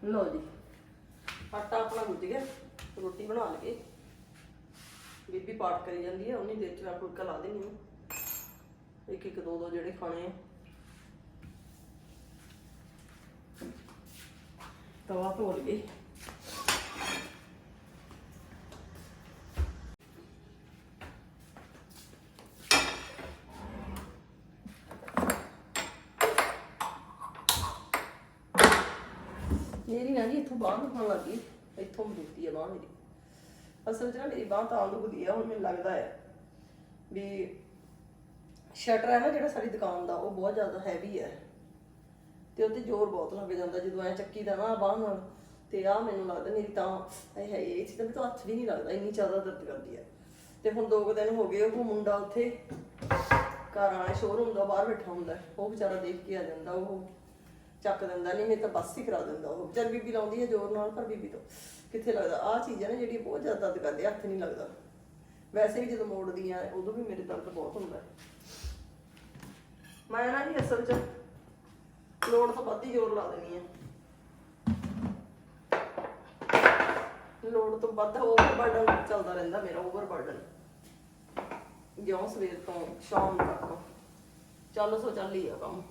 ਲਓ ਜੀ। ਆਟਾ ਆਪਣਾ ਗੁੱਝ ਗਿਆ ਰੋਟੀ ਬਣਾ ਲਈਏ। ਬੀਬੀ ਪਾਠ ਕਰੀ ਜਾਂਦੀ ਹੈ ਉਹਨੇ ਦੇਰ ਚ ਮੈਂ ਫੁਲਕਾ ਲਾ ਦੇਣੀ ਹਾਂ ਇੱਕ ਇੱਕ, ਦੋ ਦੋ ਜਿਹੜੇ ਖਾਣੇ ਆ। ਤਵਾ ਧੋ ਲਈਏ। ਮੇਰੀ ਨਾ ਜੀ ਇੱਥੋਂ ਬਾਂਹ ਦੁਖਣ ਲੱਗ। ਇੱਥੋਂ ਦੁਖਦੀ ਆ ਬਾਂਹ ਮੇਰੀ। ਅਸਲ 'ਚ ਨਾ ਮੇਰੀ ਬਾਂਹ ਤਾਂ ਦੁਖਦੀ ਆ, ਹੁਣ ਮੈਨੂੰ ਲੱਗਦਾ ਹੈ ਵੀ ਸ਼ਟਰ ਹੈ ਨਾ ਜਿਹੜਾ ਸਾਡੀ ਦੁਕਾਨ ਦਾ, ਉਹ ਬਹੁਤ ਜ਼ਿਆਦਾ ਹੈਵੀ ਹੈ ਤੇ ਉੱਤੇ ਜ਼ੋਰ ਬਹੁਤ ਲੱਗ ਜਾਂਦਾ, ਜਦੋਂ ਐ ਚੱਕੀ ਦਾ ਨਾ ਬਾਂਹ ਨਾਲ, ਤੇ ਆ ਮੈਨੂੰ ਲੱਗਦਾ ਮੇਰੀ ਤਾਂ ਇਹ ਹੈ, ਇਹ ਚੀਜ਼ ਤਾਂ ਮੈਨੂੰ ਹੱਥ ਵੀ ਨਹੀਂ ਲੱਗਦਾ, ਇੰਨੀ ਜ਼ਿਆਦਾ ਦਰਦ ਕਰਦੀ ਹੈ ਤੇ ਹੁਣ ਦੋ ਕੁ ਦਿਨ ਹੋ ਗਏ, ਉਹ ਮੁੰਡਾ ਉੱਥੇ ਘਰ ਵਾਲੇ ਸ਼ੋਰੂਮ ਦਾ ਬਾਹਰ ਬੈਠਾ ਹੁੰਦਾ, ਉਹ ਵਿਚਾਰਾ ਦੇਖ ਕੇ ਆ ਜਾਂਦਾ, ਉਹ ਚੱਕ ਦਿੰਦਾ ਨਹੀਂ ਨਹੀਂ ਤਾਂ ਬੱਸ ਹੀ ਕਰਾ ਦਿੰਦਾ ਉਹ। ਜਦ ਬੀਬੀ ਲਾਉਂਦੀ ਹੈ ਜ਼ੋਰ ਨਾਲ, ਪਰ ਬੀਬੀ ਤੋਂ ਕਿੱਥੇ ਲੱਗਦਾ? ਆਹ ਚੀਜ਼ ਹੈ ਨਾ ਜਿਹੜੀ ਬਹੁਤ ਜ਼ਿਆਦਾ ਦਰਦ ਕਰਦੀ ਹੱਥ ਨਹੀਂ ਲੱਗਦਾ। ਵੈਸੇ ਵੀ ਜਦੋਂ ਮੋੜਦੀ ਆ, ਉਦੋਂ ਵੀ ਮੇਰੇ ਦਰਦ ਬਹੁਤ ਹੁੰਦਾ। ਮੈਂ ਨਾ ਜੀ ਅਸਲ 'ਚ ਲੋੜ ਤੋਂ ਵੱਧ ਹੀ ਜ਼ੋਰ ਲਾ ਦੇਣੀ ਹੈ। ਲੋੜ ਤੋਂ ਵੱਧ ਓਵਰ ਬਰਡਨ ਚੱਲਦਾ ਰਹਿੰਦਾ ਮੇਰਾ ਓਵਰ ਬਰਡਨ ਜਿਉਂ ਸਵੇਰ ਤੋਂ, ਸ਼ਾਮ ਤੱਕ। ਚੱਲ ਸੋ ਚੱਲ ਆ ਕੰਮ।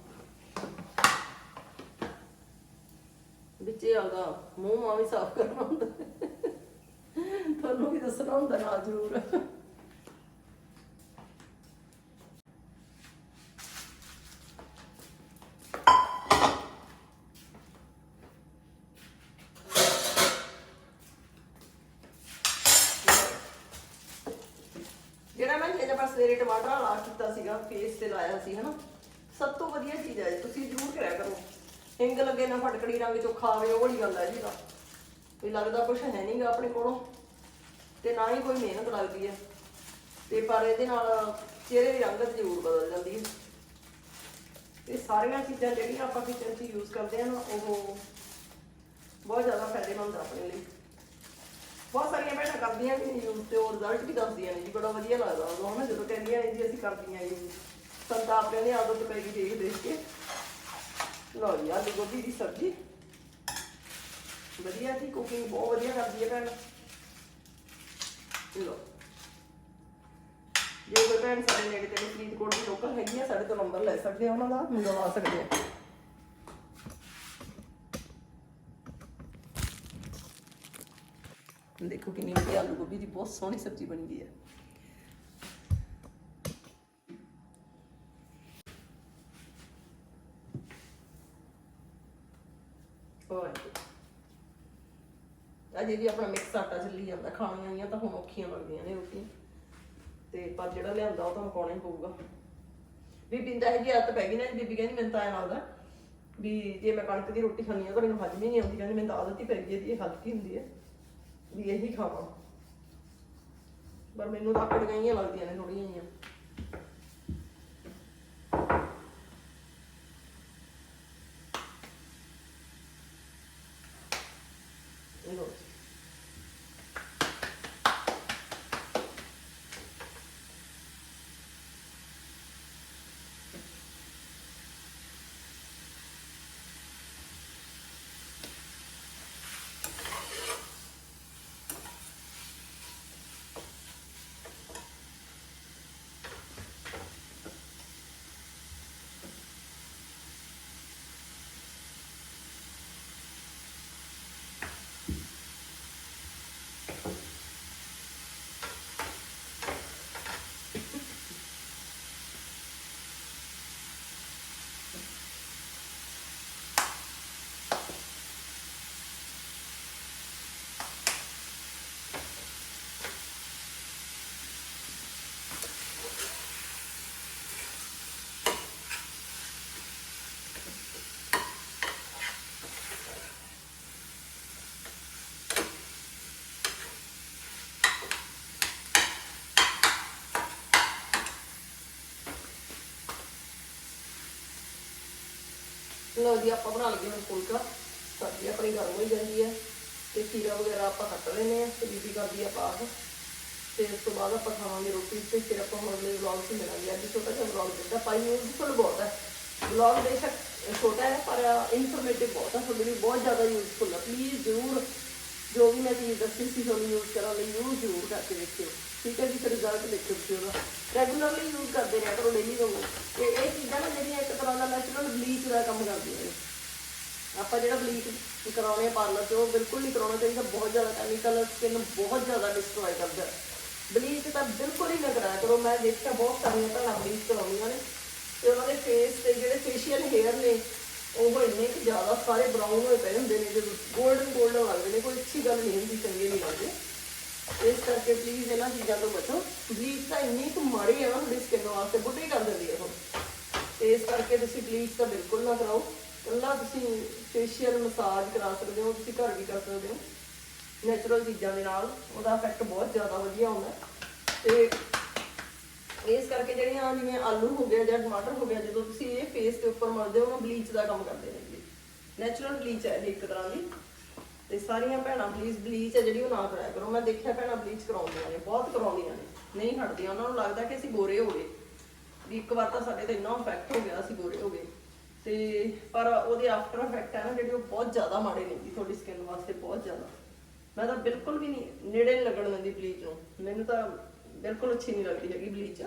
ਵਿੱਚੇ ਆਗਾ ਮੂੰਹ ਮਾਂ ਵੀ ਸਾਫ਼ ਕਰਨਾ ਹੁੰਦਾ ਤੁਹਾਨੂੰ ਵੀ ਦੱਸਣਾ ਹੁੰਦਾ ਨਾਲ ਜ਼ਰੂਰ ਜਿਹੜਾ ਮੈਂ ਜਿਹੜਾ ਬਸ ਸਵੇਰੇ ਟਮਾਟਰ ਲਾ ਕੀਤਾ ਸੀਗਾ ਫੇਸ ਤੇ ਲਾਇਆ ਸੀ ਹਨਾ ਸਭ ਤੋਂ ਵਧੀਆ ਚੀਜ਼ ਹੈ ਜੀ, ਤੁਸੀਂ ਜ਼ਰੂਰ ਕਰਿਆ ਕਰੋ ਹਿੰਗ ਲੱਗੇ ਨਾ ਫਟਕੜੀ ਰੰਗ ਚੋਂ ਖਾਵੇ ਉਹ ਵਾਲੀ ਗੱਲ ਹੈ ਜੀ ਦਾ। ਵੀ ਲੱਗਦਾ ਕੁਝ ਹੈ ਨਹੀਂਗਾ ਆਪਣੇ ਕੋਲੋਂ। ਤੇ ਨਾ ਹੀ ਕੋਈ ਮਿਹਨਤ ਲੱਗਦੀ ਹੈ। ਤੇ ਪਰ ਇਹਦੇ ਨਾਲ ਚਿਹਰੇ ਦੀ ਰੰਗਤ ਜ਼ਰੂਰ ਬਦਲ ਜਾਂਦੀ ਹੈ। ਇਹ ਸਾਰੀਆਂ ਚੀਜ਼ਾਂ ਜਿਹੜੀਆਂ ਆਪਾਂ ਕਿਚਨ 'ਚ ਯੂਜ਼ ਕਰਦੇ ਆ ਨਾ, ਉਹ ਬਹੁਤ ਜ਼ਿਆਦਾ ਫਾਇਦੇਮੰਦ ਆ ਆਪਣੇ ਲਈ। ਬਹੁਤ ਸਾਰੀਆਂ ਭੈਣਾਂ ਕਰਦੀਆਂ ਵੀ ਯੂਜ਼ ਤੇ ਉਹ ਰਿਜ਼ਲਟ ਵੀ ਦੱਸਦੀਆਂ ਨੇ ਜੀ, ਬੜਾ ਵਧੀਆ ਲੱਗਦਾ। ਉਦੋਂ ਹਨਾ ਜਦੋਂ ਕਹਿੰਦੀਆਂ ਨੇ ਜੀ, ਅਸੀਂ ਕਰਦੀਆਂ ਯੂਜ਼ ਸਾਨੂੰ ਤਾਂ ਆਦਤ ਪੈ ਗਈ ਦੇਖ ਦੇਖ ਕੇ। ਲਓ ਜੀ, ਆਲੂ ਗੋਭੀ ਦੀ ਸਬਜ਼ੀ। ਵਧੀਆ ਜੀ ਕੁਕਿੰਗ ਬਹੁਤ ਵਧੀਆ ਕਰਦੀ ਹੈ ਭੈਣ। ਲਓ। ਜੇ ਕੋਈ ਭੈਣ ਸਾਡੇ ਨੇੜੇ ਤੇੜੇ ਫਰੀਦਕੋਟ ਦੀ ਲੋਕਲ ਹੈਗੀ ਆ, ਸਾਡੇ ਤੋਂ ਨੰਬਰ ਲੈ ਸਕਦੇ ਆ ਉਹਨਾਂ ਦਾ, ਮੰਗਵਾ ਸਕਦੇ ਆ। ਦੇਖੋ ਕਿੰਨੀ ਵਧੀਆ ਆਲੂ ਗੋਭੀ ਦੀ ਬਹੁਤ ਸੋਹਣੀ ਸਬਜ਼ੀ ਬਣੀ ਗਈ ਹੈ ਹੋਰ ਅਜੇ ਵੀ ਆਪਣਾ ਮਿਕਸ ਆਟਾ ਚੱਲੀ ਜਾਂਦਾ, ਖਾਣੀਆਂ ਆਈਆਂ ਤਾਂ ਹੁਣ ਔਖੀਆਂ ਲੱਗਦੀਆਂ ਨੇ ਰੋਟੀਆਂ। ਤੇ ਪਰ ਜਿਹੜਾ ਲਿਆਂਦਾ ਉਹ ਤਾਂ ਮਕਾਉਣਾ ਹੀ ਪਊਗਾ। ਬੀਬੀ ਦਾ ਹੈਗੀ ਆਦਤ ਪੈ ਗਈ ਨਾ, ਬੀਬੀ ਕਹਿੰਦੀ ਮੈਨੂੰ ਤਾਂ ਐਂ ਲੱਗਦਾ ਵੀ ਜੇ ਮੈਂ ਕਣਕ ਦੀ ਰੋਟੀ ਖਾਣੀ ਆ ਤਾਂ ਮੈਨੂੰ ਹਜਮ ਹੀ ਨਹੀਂ ਆਉਂਦੀ, ਕਹਿੰਦੀ ਮੈਨੂੰ ਤਾਂ ਆਦਤ ਹੀ ਪੈ ਗਈ ਇਹਦੀ ਇਹ ਹਲਕੀ ਹੁੰਦੀ ਹੈ, ਵੀ ਇਹੀ ਖਾਵਾਂ। ਪਰ ਮੈਨੂੰ ਤਾਂ ਆਕੜ ਗਈਆਂ ਲੱਗਦੀਆਂ ਨੇ ਥੋੜੀਆਂ ਜਿਹੀਆਂ ਲਓ ਜੀ। ਲਓ ਜੀ ਆਪਾਂ ਬਣਾ ਲਈਏ ਹੁਣ ਫੁਲਕਾ। ਸਬਜ਼ੀ ਆਪਣੀ ਗਰਮ ਹੋਈ ਜਾਂਦੀ ਹੈ ਤੇ ਖੀਰਾ ਵਗੈਰਾ ਆਪਾਂ ਕੱਟ ਲੈਨੇ ਆ ਤੇ ਬੀਬੀ ਕਰਦੀ ਆ ਪਾਸ ਤੇ ਉਸ ਤੋਂ ਬਾਅਦ ਆਪਾਂ ਖਾਵਾਂਗੇ ਰੋਟੀ ਤੇ ਫਿਰ ਆਪਾਂ ਹੁਣ ਅਗਲੇ ਵਲੌਗ 'ਚ ਮਿਲਾਂਗੇ। ਅੱਜ ਛੋਟਾ ਜਿਹਾ ਵਲੌਗ ਦਿੱਤਾ ਪਾਈ ਯੂਜ਼ਫੁਲ ਬਹੁਤ ਹੈ ਵਲੌਗ ਬੇਸ਼ੱਕ ਛੋਟਾ ਹੈ, ਪਰ ਇਨਫੋਰਮੇਟਿਵ ਬਹੁਤ ਹੈ ਤੁਹਾਡੇ ਲਈ ਬਹੁਤ ਜ਼ਿਆਦਾ ਯੂਜ਼ਫੁਲ ਹੈ ਪਲੀਜ਼ ਜ਼ਰੂਰ ਜੋ ਵੀ ਮੈਂ ਚੀਜ਼ ਦੱਸੀ ਸੀ, ਤੁਹਾਨੂੰ ਯੂਜ਼ ਕਰਨ ਲਈ ਯੂਜ਼ ਜ਼ਰੂਰ ਕਰਕੇ ਦੇਖਿਓ। ਠੀਕ ਹੈ ਜੀ, ਫਿਰ ਰਿਜ਼ਲਟ ਦੇਖਿਓ ਤੁਸੀਂ ਉਹਦਾ ਰੈਗੂਲਰਲੀ ਯੂਜ਼ ਕਰਦੇ ਰਿਹਾ ਕਰੋ ਡੇਲੀ ਵਾਂਗੂ ਤੇ ਇਹ ਚੀਜ਼ਾਂ ਨਾ ਜਿਹੜੀਆਂ ਇੱਕ ਤਰ੍ਹਾਂ ਦਾ ਨੈਚੁਰਲ ਬਲੀਚ ਦਾ ਕੰਮ ਕਰਦੀਆਂ ਨੇ। ਆਪਾਂ ਜਿਹੜਾ ਬਲੀਚ ਕਰਾਉਣੇ ਆ ਪਾਰਲਰ 'ਚ, ਉਹ ਬਿਲਕੁਲ ਨਹੀਂ ਕਰਾਉਣਾ ਚਾਹੀਦਾ, ਬਹੁਤ ਜ਼ਿਆਦਾ ਕੈਮੀਕਲ ਸਕਿਨ ਬਹੁਤ ਜ਼ਿਆਦਾ ਡਿਸਟਰੋਏ ਕਰਦਾ। ਬਲੀਚ ਤਾਂ ਬਿਲਕੁਲ ਹੀ ਨਾ ਕਰਾਇਆ ਕਰੋ, ਮੈਂ ਦੇਖਿਆ ਬਹੁਤ ਸਾਰੀਆਂ ਭੈਣਾਂ ਬਲੀਚ ਕਰਾਉਂਦੀਆਂ ਨੇ। ਤੇ ਉਹਨਾਂ ਦੇ ਫੇਸ ਤੇ ਜਿਹੜੇ ਫੇਸ਼ੀਅਲ ਹੇਅਰ ਨੇ, ਉਹ ਇੰਨੇ ਕਿ ਜ਼ਿਆਦਾ ਸਾਰੇ ਬਰਾਊਨ ਹੋਏ ਪਏ ਹੁੰਦੇ ਨੇ, ਜਦੋਂ 골ਡਨ 골ਡਨ ਲੱਗਦੇ ਨੇ, ਕੋਈ ਅੱਛੀ ਗੱਲ ਨਹੀਂ ਹੁੰਦੀ, ਚੰਗੇ ਨਹੀਂ ਲੱਗਦੇ। ਇਸ ਕਰਕੇ ਪਲੀਜ਼ ਇਹਨਾਂ ਚੀਜ਼ਾਂ ਤੋਂ ਬਚੋ। ਬਲੀਚ ਤਾਂ ਇੰਨੀ ਕੁ ਮਾੜੀ ਹੈ ਨਾ, ਤੁਹਾਡੀ ਸਕਿਨ ਵਾਸਤੇ, ਬੁੱਢੀ ਕਰ ਦਿੰਦੀ ਹੈ ਉਹ। ਤੇ ਇਸ ਕਰਕੇ ਤੁਸੀਂ ਬਲੀਚ ਤਾਂ ਬਿਲਕੁਲ ਨਾ ਕਰਾਓ। ਕੱਲਾ ਤੁਸੀਂ ਫੇਸ਼ੀਅਲ ਮਸਾਜ ਕਰਾ ਸਕਦੇ ਹੋ, ਤੁਸੀਂ ਘਰ ਵੀ ਕਰ ਸਕਦੇ ਹੋ। ਨੈਚੁਰਲ ਚੀਜ਼ਾਂ ਦੇ ਨਾਲ ਉਹਦਾ ਇਫੈਕਟ ਬਹੁਤ ਜ਼ਿਆਦਾ ਵਧੀਆ ਹੁੰਦਾ। ਹੈ। ਤੇ ਇਸ ਕਰਕੇ ਜਿਹੜੀਆਂ ਜਿਵੇਂ ਆਲੂ ਹੋ ਗਿਆ ਜਾਂ ਟਮਾਟਰ ਹੋ ਗਿਆ, ਜਦੋਂ ਤੁਸੀਂ ਇਹ ਫੇਸ ਦੇ ਉੱਪਰ ਮਲਦੇ ਹੋ, ਉਹ ਬਲੀਚ ਦਾ ਕੰਮ ਕਰਦੇ ਨੇ ਨੈਚੁਰਲ ਬਲੀਚ ਹੈ ਇੱਕ ਤਰ੍ਹਾਂ ਦੀ। ਤੇ ਸਾਰੀਆਂ ਭੈਣਾਂ ਪਲੀਜ਼ ਬਲੀਚ ਹੈ ਜਿਹੜੀ ਉਹ ਨਾ ਕਰਾਇਆ ਕਰੋ। ਮੈਂ ਦੇਖਿਆ ਭੈਣਾਂ ਬਲੀਚ ਕਰਾਉਂਦੀਆਂ ਨੇ, ਬਹੁਤ ਕਰਾਉਂਦੀਆਂ ਨੇ। ਨਹੀਂ ਹਟਦੀਆਂ, ਉਹਨਾਂ ਨੂੰ ਲੱਗਦਾ ਕਿ ਅਸੀਂ ਗੋਰੇ ਹੋ ਗਏ। ਵੀ ਇੱਕ ਵਾਰ ਤਾਂ ਸਾਡੇ ਤੇ ਇੰਨਾ ਇਫੈਕਟ ਹੋ ਗਿਆ, ਅਸੀਂ ਗੋਰੇ ਹੋ ਗਏ। ਤੇ ਪਰ ਉਹਦੇ ਆਫਟਰ ਇਫੈਕਟ ਹੈ ਨਾ, ਜਿਹੜੇ ਉਹ ਬਹੁਤ ਜ਼ਿਆਦਾ ਮਾੜੇ ਨੇ ਜੀ, ਤੁਹਾਡੀ ਸਕਿਨ ਵਾਸਤੇ ਬਹੁਤ ਜ਼ਿਆਦਾ। ਮੈਂ ਤਾਂ ਬਿਲਕੁਲ ਵੀ ਨਹੀਂ, ਨੇੜੇ ਨਹੀਂ ਲੱਗਣ ਦਿੰਦੀ ਬਲੀਚ ਨੂੰ। ਮੈਨੂੰ ਤਾਂ ਬਿਲਕੁਲ ਅੱਛੀ ਨਹੀਂ ਲੱਗਦੀ ਹੈਗੀ ਬਲੀਚ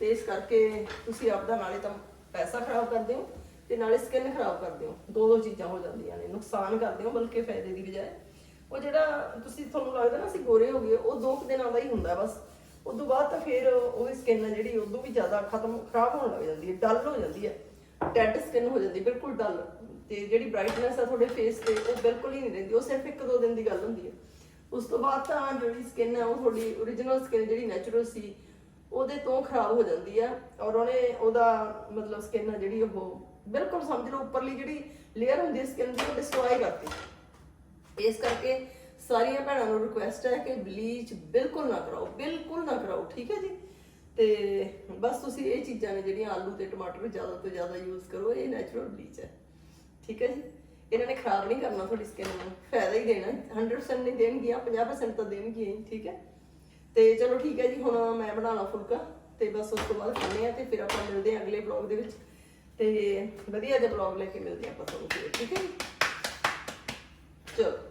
ਤੇ ਇਸ ਕਰਕੇ ਤੁਸੀਂ ਆਪਦਾ ਨਾਲੇ ਤਾਂ ਪੈਸਾ ਖਰਾਬ ਕਰਦੇ ਹੋ। ਤੇ ਨਾਲੇ ਸਕਿਨ ਖਰਾਬ ਕਰਦੇ ਹੋ। ਦੋ ਦੋ ਚੀਜ਼ਾਂ ਹੋ ਜਾਂਦੀਆਂ ਨੇ, ਨੁਕਸਾਨ ਕਰਦੇ ਹੋ ਬਲਕਿ ਫਾਇਦੇ ਦੀ ਬਜਾਏ। ਉਹ ਜਿਹੜਾ ਤੁਸੀਂ ਤੁਹਾਨੂੰ ਲੱਗਦਾ ਨਾ ਅਸੀਂ ਗੋਰੇ ਹੋ ਗਏ, ਉਹ ਦੋ ਕੁ ਦਿਨਾਂ ਦਾ ਹੀ ਹੁੰਦਾ ਬਸ। ਉਸ ਤੋਂ ਬਾਅਦ ਤਾਂ ਫਿਰ ਉਹਦੀ ਸਕਿਨ ਹੈ ਜਿਹੜੀ ਉਦੋਂ ਵੀ ਜ਼ਿਆਦਾ ਖਤਮ, ਖਰਾਬ ਹੋਣ ਲੱਗ ਜਾਂਦੀ ਹੈ, ਡਲ ਹੋ ਜਾਂਦੀ ਹੈ। ਡੈਡ ਸਕਿਨ ਹੋ ਜਾਂਦੀ, ਬਿਲਕੁਲ ਡਲ। ਤੇ ਜਿਹੜੀ ਬ੍ਰਾਈਟਨੈਸ ਆ ਤੁਹਾਡੇ ਫੇਸ ਤੇ, ਉਹ ਬਿਲਕੁਲ ਹੀ ਨਹੀਂ ਰਹਿੰਦੀ, ਉਹ ਸਿਰਫ ਇੱਕ ਦੋ ਦਿਨ ਦੀ ਗੱਲ ਹੁੰਦੀ ਹੈ। ਉਸ ਤੋਂ ਬਾਅਦ ਤਾਂ ਜਿਹੜੀ ਸਕਿਨ ਹੈ ਉਹ ਤੁਹਾਡੀ origignal ਸਕਿਨ ਜਿਹੜੀ ਨੈਚੁਰਲ ਸੀ, ਉਹਦੇ ਤੋਂ ਖਰਾਬ ਹੋ ਜਾਂਦੀ ਆ। ਔਰ ਉਹਨੇ ਉਹਦਾ ਮਤਲਬ ਸਕਿਨ ਆ ਜਿਹੜੀ, ਉਹ ਬਿਲਕੁਲ ਸਮਝ ਲਓ, ਉੱਪਰਲੀ ਜਿਹੜੀ ਲੇਅਰ ਹੁੰਦੀ ਹੈ ਸਕਿਨ ਦੀ ਉਹ ਡਿਸਟਰੋਏ ਕਰਤੀ। ਇਸ ਕਰਕੇ ਸਾਰੀਆਂ ਭੈਣਾਂ ਨੂੰ ਰਿਕੁਐਸਟ ਹੈ ਕਿ ਬਲੀਚ ਬਿਲਕੁਲ ਨਾ ਕਰਾਓ, ਬਿਲਕੁਲ ਨਾ ਕਰਾਓ, ਠੀਕ ਹੈ ਜੀ? ਤੇ ਬਸ ਤੁਸੀਂ ਇਹ ਚੀਜ਼ਾਂ ਨੇ ਜਿਹੜੀਆਂ ਆਲੂ ਤੇ ਟਮਾਟਰ ਜ਼ਿਆਦਾ ਤੋਂ ਜ਼ਿਆਦਾ ਯੂਜ਼ ਕਰੋ, ਇਹ ਨੈਚੁਰਲ ਬਲੀਚ ਹੈ, ਠੀਕ ਹੈ ਜੀ? ਇਹਨਾਂ ਨੇ ਖਰਾਬ ਨਹੀਂ ਕਰਨਾ ਤੁਹਾਡੀ ਸਕਿਨ ਨੂੰ, ਫਾਇਦਾ ਹੀ ਦੇਣਾ 100% ਨਹੀਂ ਦੇਣਗੀਆਂ 50% ਤਾਂ ਦੇਣਗੀਆਂ ਹੀ, ਠੀਕ ਹੈ? ਤੇ ਚਲੋ ਠੀਕ ਹੈ ਜੀ, ਹੁਣ ਮੈਂ ਬਣਾਉਣਾ ਫੁਲਕਾ, ਤੇ ਬਸ ਉਸ ਤੋਂ ਬਾਅਦ ਖਾਣੇ ਆ ਤੇ ਫਿਰ ਆਪਾਂ ਮਿਲਦੇ ਹਾਂ ਅਗਲੇ ਵਲੌਗ ਦੇ ਵਿੱਚ। ਤੇ ਵਧੀਆ ਜਿਹਾ ਵਲੌਗ ਲੈ ਕੇ ਮਿਲਦੇ ਹਾਂ ਆਪਾਂ ਤੁਹਾਨੂੰ ਫਿਰ, ਠੀਕ ਹੈ ਜੀ? ਚਲੋ।